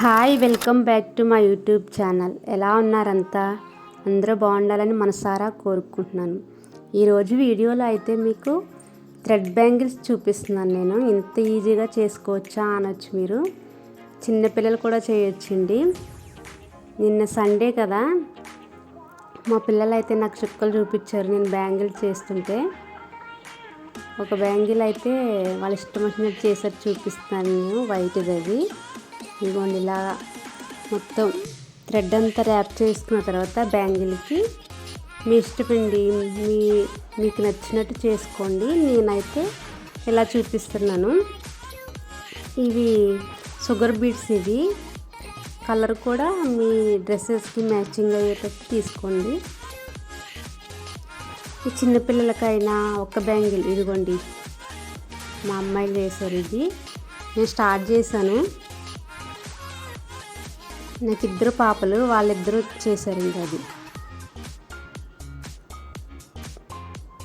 Hi welcome back to my YouTube channel. ఎలా ఉన్నారంతా? అందరూ బాగుండాలని మనసారా కోరుకుంటున్నాను. ఈరోజు వీడియోలో అయితే మీకు థ్రెడ్ బ్యాంగిల్స్ చూపిస్తున్నాను నేను. ఇంత ఈజీగా చేసుకోవచ్చా అనొచ్చు మీరు. చిన్నపిల్లలు కూడా చేయొచ్చండి. నిన్న సండే కదా. మా పిల్లలు అయితే నాకు చుక్కలు చూపించారు నేను బ్యాంగిల్ చేస్తుంటే. ఒక బ్యాంగిల్ అయితే వాళ్ళ ఇష్టం వచ్చినట్టు చేసారు చూపిస్తాను నేను వైట్ది అది. ఇదిగోండి ఇలా మొత్తం థ్రెడ్ అంతా ర్యాప్ చేసుకున్న తర్వాత బ్యాంగిల్కి మీ ఇష్టమండి మీ మీకు నచ్చినట్టు చేసుకోండి. నేనైతే ఇలా చూపిస్తున్నాను. ఇవి షుగర్ బీట్స్ ఇవి కలర్ కూడా మీ డ్రెస్సెస్కి మ్యాచింగ్ అయ్యేటట్టు తీసుకోండి. ఈ చిన్నపిల్లలకైనా ఒక బ్యాంగిల్ ఇదిగోండి. మా అమ్మాయిలు వేశారు ఇది. నేను స్టార్ట్ చేశాను. నాకు ఇద్దరు పాపలు వాళ్ళిద్దరూ చేశారండి అది.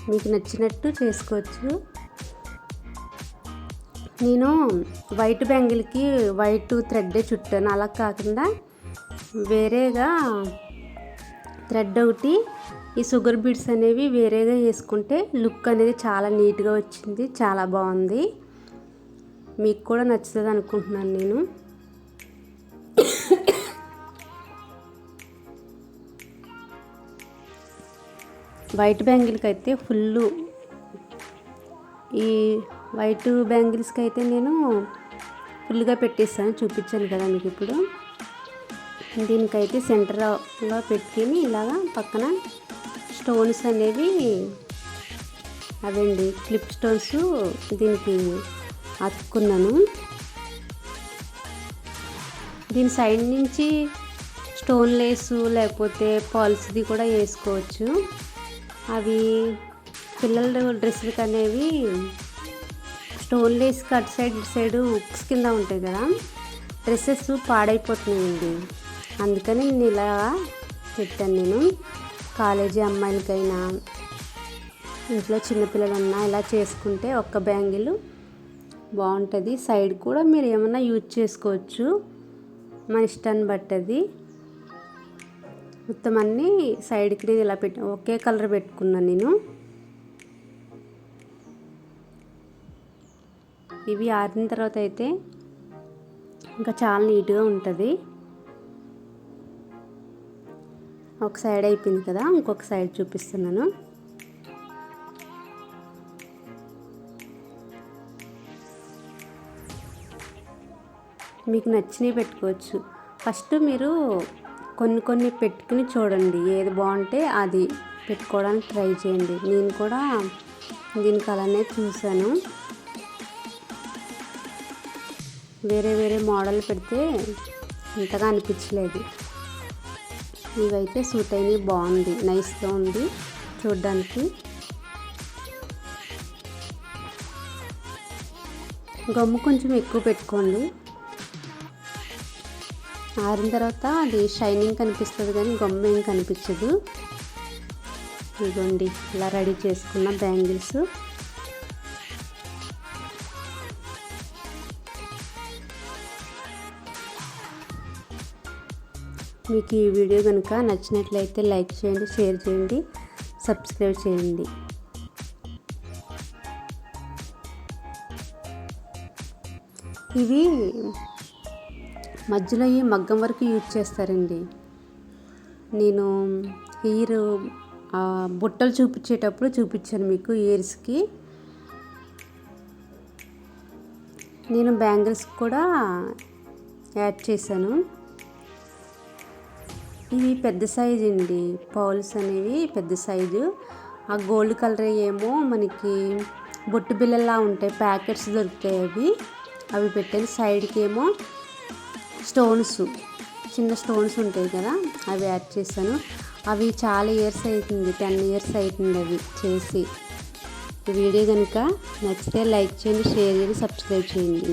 మీకు నచ్చినట్టు చేసుకోవచ్చు. నేను వైట్ బ్యాంగిల్కి వైట్ థ్రెడ్డే చుట్టాను. అలా కాకుండా వేరేగా థ్రెడ్ ఒకటి ఈ షుగర్ బీడ్స్ అనేవి వేరేగా వేసుకుంటే లుక్ అనేది చాలా నీట్గా వచ్చింది చాలా బాగుంది. మీకు కూడా నచ్చుతుంది అనుకుంటున్నాను నేను. వైట్ బ్యాంగిల్కి అయితే ఫుల్ ఈ వైట్ బ్యాంగిల్స్కి అయితే నేను ఫుల్గా పెట్టేస్తాను చూపించాను కదా మీకు ఇప్పుడు. దీనికైతే సెంటర్లో పెట్టుకుని ఇలాగా పక్కన స్టోన్స్ అనేవి అవండి క్లిప్ స్టోన్స్ దీనికి అతుక్కున్నాను. దీని సైడ్ నుంచి స్టోన్ లేసు లేకపోతే పాల్స్ది కూడా వేసుకోవచ్చు. అవి పిల్లల డ్రెస్సులకి అనేవి స్టోన్ లేస్ కట్ సైడ్ ఇటు సైడ్ ఉక్స్ కింద ఉంటాయి కదా డ్రెస్సెస్ పాడైపోతున్నాయండి. అందుకని నేను ఇలా పెట్టాను నేను. కాలేజీ అమ్మాయిలకైనా ఇంట్లో చిన్నపిల్లలన్నా ఇలా చేసుకుంటే ఒక్క బ్యాంగిల్ బాగుంటుంది. సైడ్ కూడా మీరు ఏమన్నా యూజ్ చేసుకోవచ్చు. మన ఇష్టాన్ని బట్టి మొత్తం అన్నీ సైడ్కి ఇలా పెట్టి ఒకే కలర్ పెట్టుకున్నాను నేను. ఇవి ఆరిన తర్వాత అయితే ఇంకా చాలా నీట్గా ఉంటుంది. ఒక సైడ్ అయిపోయింది కదా ఇంకొక సైడ్ చూపిస్తున్నాను. మీకు నచ్చినవి పెట్టుకోవచ్చు. ఫస్ట్ మీరు కొన్ని కొన్ని పెట్టుకుని చూడండి. ఏది బాగుంటే అది పెట్టుకోవడానికి ట్రై చేయండి. నేను కూడా దీనికి అలానే చూశాను. వేరే వేరే మోడల్ పెడితే ఇంతగా అనిపించలేదు. ఇవైతే సూట్ అయినవి బాగుంది. నైస్గా ఉంది చూడ్డానికి. గమ్ము కొంచెం ఎక్కువ పెట్టుకోండి. ఆరిన తర్వాత అది షైనింగ్ కనిపిస్తుంది కానీ గమ్ము ఏం కనిపించదు. ఇదిగోండి ఇలా రెడీ చేసుకున్న బ్యాంగిల్స్. మీకు ఈ వీడియో కనుక నచ్చినట్లయితే లైక్ చేయండి షేర్ చేయండి సబ్స్క్రైబ్ చేయండి. ఇవి మధ్యలో ఈ మగ్గం వరకు యూజ్ చేస్తారండి? నేను హెయిర్ బుట్టలు చూపించేటప్పుడు చూపించాను మీకు ఇయర్స్కి నేను బ్యాంగిల్స్ కూడా యాడ్ చేశాను. ఇవి పెద్ద సైజు అండి. పౌల్స్ అనేవి పెద్ద సైజు. ఆ గోల్డ్ కలర్ ఏమో మనకి బొట్టు బిల్లలా ఉంటాయి ప్యాకెట్స్ దొరుకుతాయి అవి. అవి పెట్టాను. సైడ్కి ఏమో స్టోన్స్ చిన్న స్టోన్స్ ఉంటాయి కదా అవి యాడ్ చేశాను. అవి చాలా ఇయర్స్ అవుతుంది టెన్ ఇయర్స్ అవుతుంది అవి చేసి. వీడియో కనుక నచ్చితే లైక్ చేయండి షేర్ చేయండి సబ్స్క్రైబ్ చేయండి.